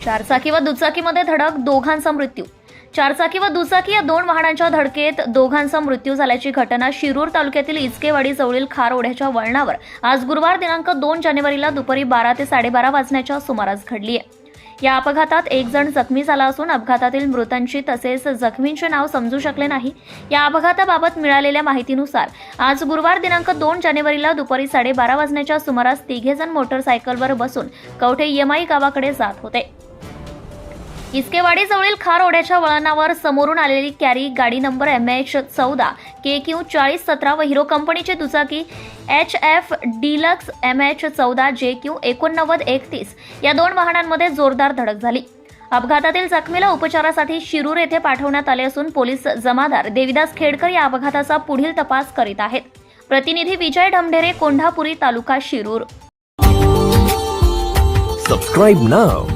चारचाकी व दुचाकीमध्ये धडक दोघांचा मृत्यू. चारचाकी व दुचाकी या दोन वाहनांच्या धडकेत दोघांचा मृत्यू झाल्याची घटना शिरूर तालुक्यातील इचकेवाडी जवळील खार ओढ्याच्या वळणावर आज गुरुवार दिनांक दोन जानेवारीला दुपारी बारा ते साडेबारा वाजण्याच्या सुमारास घडली आहे. या अपघातात एक जण जखमी झाला असून अपघातातील मृतांची तसेच जखमींचे नाव समजू शकले नाही. या अपघाताबाबत मिळालेल्या माहितीनुसार आज गुरुवार दिनांक दोन जानेवारीला दुपारी साडेबारा वाजण्याच्या सुमारास तिघेजण मोटरसायकलवर बसून कवठे यमाई गावाकडे जात होते. इस्केवाडी जवळील खार ओढ्याच्या वळणावर समोरून आलेली कॅरी गाडी नंबर एम एच चौदा के क्यू चाळीस सतरा व हिरो कंपनीची दुचाकी H F deluxe M H चौदा जे क्यू एकोणनव्वद एकतीस या दोन वाहनांमध्ये जोरदार धडक झाली. अपघातातील जखमीला उपचारासाठी शिरूर येथे पाठवण्यात आले असून पोलीस जमादार देविदास खेडकर या अपघाताचा पुढील तपास करीत आहेत. प्रतिनिधी Vijay Dhamdhere Kondhapuri taluka Shirur. Subscribe now